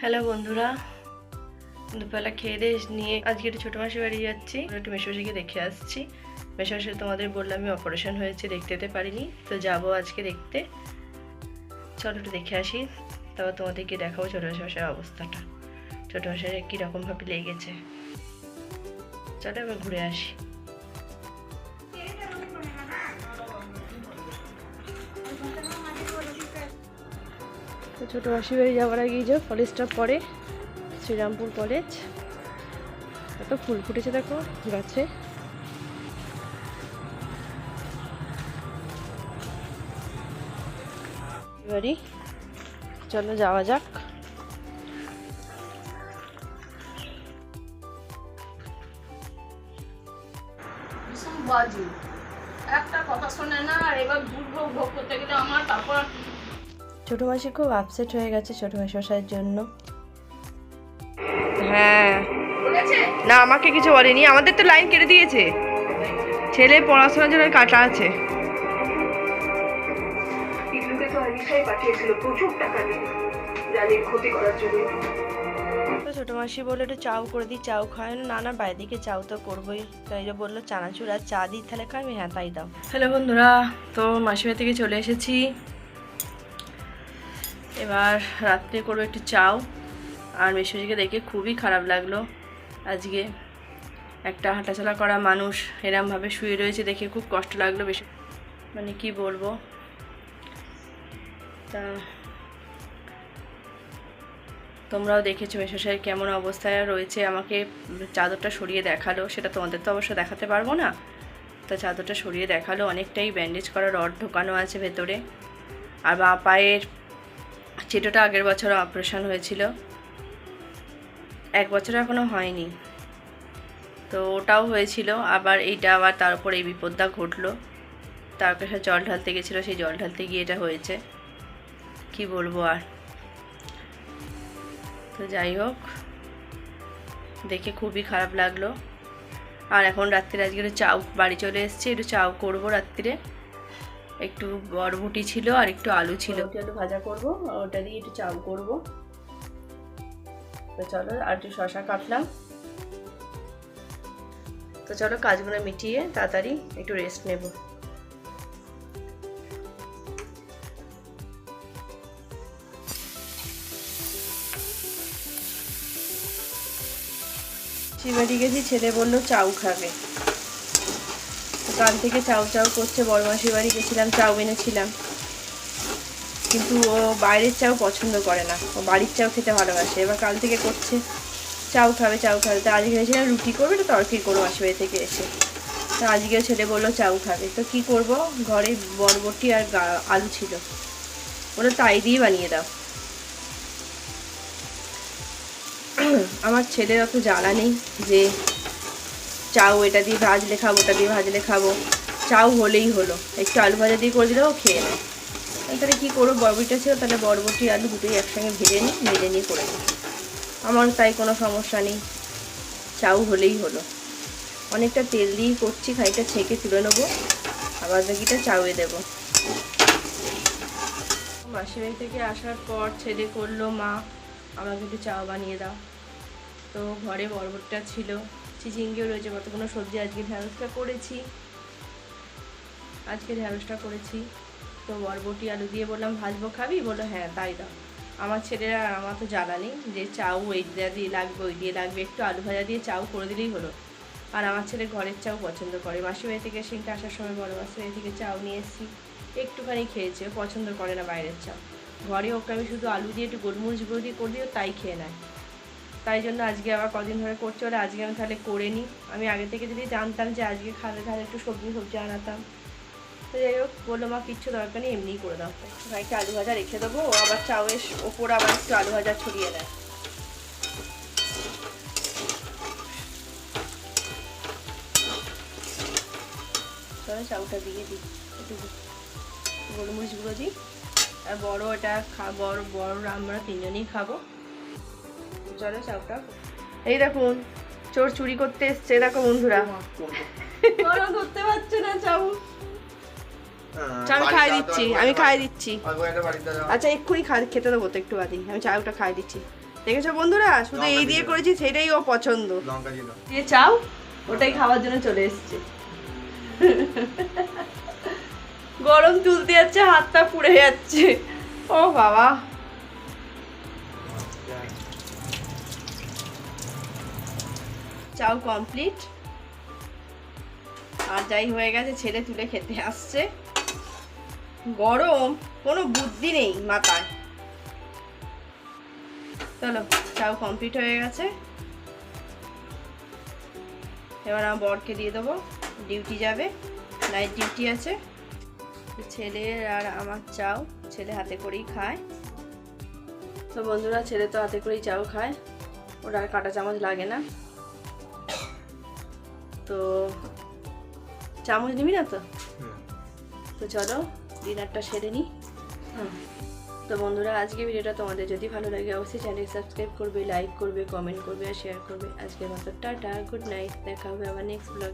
Hello বন্ধুরা, দুপুরবেলা খেয়ে দিয়ে নিয়ে আজকে একটু ছোটো মাসি বাড়ি যাচ্ছি। একটু মেশোমাসিকে দেখে আসছি। মেশোমাসি তোমাদের বললাম আমি অপারেশন হয়েছে, দেখতে যেতে পারিনি, তো যাব আজকে দেখতে। চলো একটু দেখে আসি, তারপর তোমাদেরকে দেখাবো ছোটো মাসের অবস্থাটা। ছোটো মাসের কীরকমভাবে লেগেছে। চলো এবার ঘুরে আসি। ছোটো মাসি বাড়ি যাওয়ার আগেই এই যে কলেজটা পড়ে শ্রীরামপুর কলেজ। কত ফুল ফুটেছে দেখো গাছে। এবারই চলো যাওয়া যাক। একটা কথা শোনে না, আর এবার দুধ ভোগ ভোগ করতে গেলে আমার তারপর ছোটো মাসি খুব আপসেট হয়ে গেছে ছোটো মাসি মশাইয়ের জন্য। হ্যাঁ। না আমাকে কিছু বলেনি। আমাদের তো লাইন কেটে দিয়েছে। ছেলে পড়াশোনার জন্য কাটা আছে। তো আলিশাই পাঠিয়েছিল প্রচুর টাকা দিয়ে রানীর ক্ষতি করার জন্য। তো ছোটো মাসি বলল একটু চাউ করে দিই চাউ খায় না। না বাইরে দিকে চাউ তো করবোই। তাই যে বলল চানাচুর আর চা দিই তাহলে খাই আমি হ্যাঁ তাই দাও। হ্যালো বন্ধুরা তো মাসিমা থেকে চলে এসেছি। এবার রাত্রে করব একটু চাও। আর মেশুজিকে দেখে খুবই খারাপ লাগল। আজকে একটা হাঁটাচলা করা মানুষ এরমভাবে শুয়ে রয়েছে দেখে খুব কষ্ট লাগল বেশি মানে কি বলব? তা তোমরাও দেখেছ মেশাশাই কেমন অবস্থায় রয়েছে। আমাকে চাদরটা সরিয়ে দেখাল। সেটা তোমাদের তো অবশ্য দেখাতে পারব না। তো চাদরটা সরিয়ে দেখাল। অনেকটাই ব্যান্ডেজ করা রড ঢোকানো আছে ভেতরে। আর বা পায়ের চেটোটা আগের বছর অপারেশন হয়েছিল। এক বছর এখনও হয়নি। তো ওটাও হয়েছিল, আবার এইটা আবার তার উপর এই বিপদটা ঘটলো। তারপরে সে জল ঢালতে গেছিল, সেই জল ঢালতে গিয়ে এটা হয়েছে। কি বলব আর? তো যাই হোক, দেখে খুবই খারাপ লাগল। আর এখন রাত্রিরে আজকে একটু চাউ বাড়ি চলে এসেছি, একটু চাউ করব রাত্রিরে। একটু বরবটি ছিল আর একটু আলু ছিল। একটু ভাজা করব, ওটা দিয়ে একটু চাউ করব। তো চলো, আর একটু শশা কাটলাম। তো চলো কাজগুলো মিটিয়ে তাড়াতাড়ি একটু রেস্ট নেব। শিবাড়ি গেছি ছেলে বলল, চাউ খাবে। কাল থেকে চাউ চাউ করছে বড় মাসির বাড়ি, গেছিলাম, চাউ এনেছিলাম। কিন্তু ও বাইরের চাউ পছন্দ করে না। ও বাড়ির চাউ খেতে ভালোবাসে। এবার কাল থেকে করছে। চাউ খাবে চাউ খাবে। তো আজকে ভেবেছিলাম রুটি করবে, তো তরকারি করব মাসির বাড়ি থেকে এসে। তো আজকে ছেলে বলল চাউ খাবে। তো কি করব? ঘরে বরবটি আর আলু ছিল। ওটা তাই দিয়ে বানিয়ে দাও। আমার ছেলের অত জ্বালা নেই যে চাউ এটা দিয়ে ভাজলে খাব ওটা দিয়ে ভাজলে খাব চাউ হলেই হলো। একটু আলু ভাজা দিয়ে করে দিলেও খেয়ে নেয় তাহলে কী করব? বরবটিটা ছিল, তাহলে বরবটি, আলু দুটোই একসঙ্গে ভেজে নিই, ভেজে নিয়ে করে নিই আমার তাই কোনো সমস্যা নেই। চাউ হলেই হলো। অনেকটা তেল দিয়ে করছি খাইটা ছেঁকে তুলে নেব। আবার বাকিটা চাউয়ে দেবো। মাসিবাড়ি থেকে আসার পর ছেলে করল, মা, আমাকে একটু চা বানিয়ে দাও। তো ঘরে বরবটটা ছিল। চিচিঙ্গেও রয়েছে কতগুলো সবজি আজকে ঢ্যাঁড়সটা করেছি। আজকে ঢ্যাঁড়সটা করেছি। তো বরবটি আলু দিয়ে বললাম, ভাজবো খাবি? বলল হ্যাঁ তাই দাও। আমার ছেলেরা আমার তো জানা নেই যে চাউ ওই দিয়ে লাগবে, ওই দিয়ে লাগবে, একটু আলু ভাজা দিয়ে চাউ করে দিলেই হলো। আর আমার ছেলে ঘরের চাউ পছন্দ করে। মাসি বাড়ি থেকে সেদিনকে আসার সময় বড় মাসি বাড়ি থেকে চাউ নিয়ে এসেছি। একটুখানি খেয়েছে পছন্দ করে না বাইরের চাউ। ঘরে ওকে আমি শুধু আলু দিয়ে একটু গোলমরিচ গুঁড়ো দিয়ে করে দিও তাই খেয়ে নেয়। তাই জন্য আজকে আবার কদিন ধরে করছে বলে আজকে আমি তাহলে করে নিই। আমি আগে থেকে যদি জানতাম যে আজকে খাবে, তাহলে একটু সবজি সবজি আনাতাম। তো যাই হোক, বলল, মা, কিচ্ছু দরকার নেই, এমনিই করে দাও। ভাইকে আলু ভাজা রেখে দেবো, ও আবার চাউয়ের ওপর আবার একটু আলু ভাজা ছড়িয়ে দেয়। চাউটা দিয়ে দিই, একটু গোলমরিচ দিই। আর বড় এটা খা, বড় বড় আমরা তিনজনেই খাব। চলো চাউটা এই দেখুন চোর চুরি করতে এসছে দেখো বন্ধুরা। ধরতে পারছে না চাউ আমি খাই দিচ্ছি আমি খাই দিচ্ছি। আচ্ছা এক্ষুনি খেতে দেবো তো একটু বাদি। আমি চাউটা খাই দিচ্ছি। দেখেছ বন্ধুরা? শুধু এই দিয়ে করেছি সেটাই ও পছন্দ। লঙ্কা দিয়ে চাও? ওটাই খাওয়ার জন্য চলে এসছে। গরম তুলতে যাচ্ছে হাতটা পুড়ে যাচ্ছে। ও বাবা। চাও কমপ্লিট আর যাই হয়ে গেছে, ছেলে তুলে খেতে আসছে। গরম, কোনো বুদ্ধি নেই মাথায়। চলো, চাও কমপ্লিট হয়ে গেছে। এবার আমার বরকে দিয়ে দেবো। ডিউটি যাবে নাইট ডিউটি আছে। ছেলের আর আমার চাও, ছেলে হাতে করেই খায়। তো বন্ধুরা, ছেলে তো হাতে করেই চাও খায়। ওটা আর কাঁটা চামচ লাগে না। তো চামচ নিবি না তো? তো চলো ডিনারটা সেরে নিই হুম। তো বন্ধুরা আজকে ভিডিওটা তোমাদের যদি ভালো লাগে অবশ্যই চ্যানেল সাবস্ক্রাইব করবে লাইক করবে কমেন্ট করবে আর শেয়ার করবে। আজকের মতো টাটা গুড নাইট দেখা হবে আবার নেক্সট ব্লগ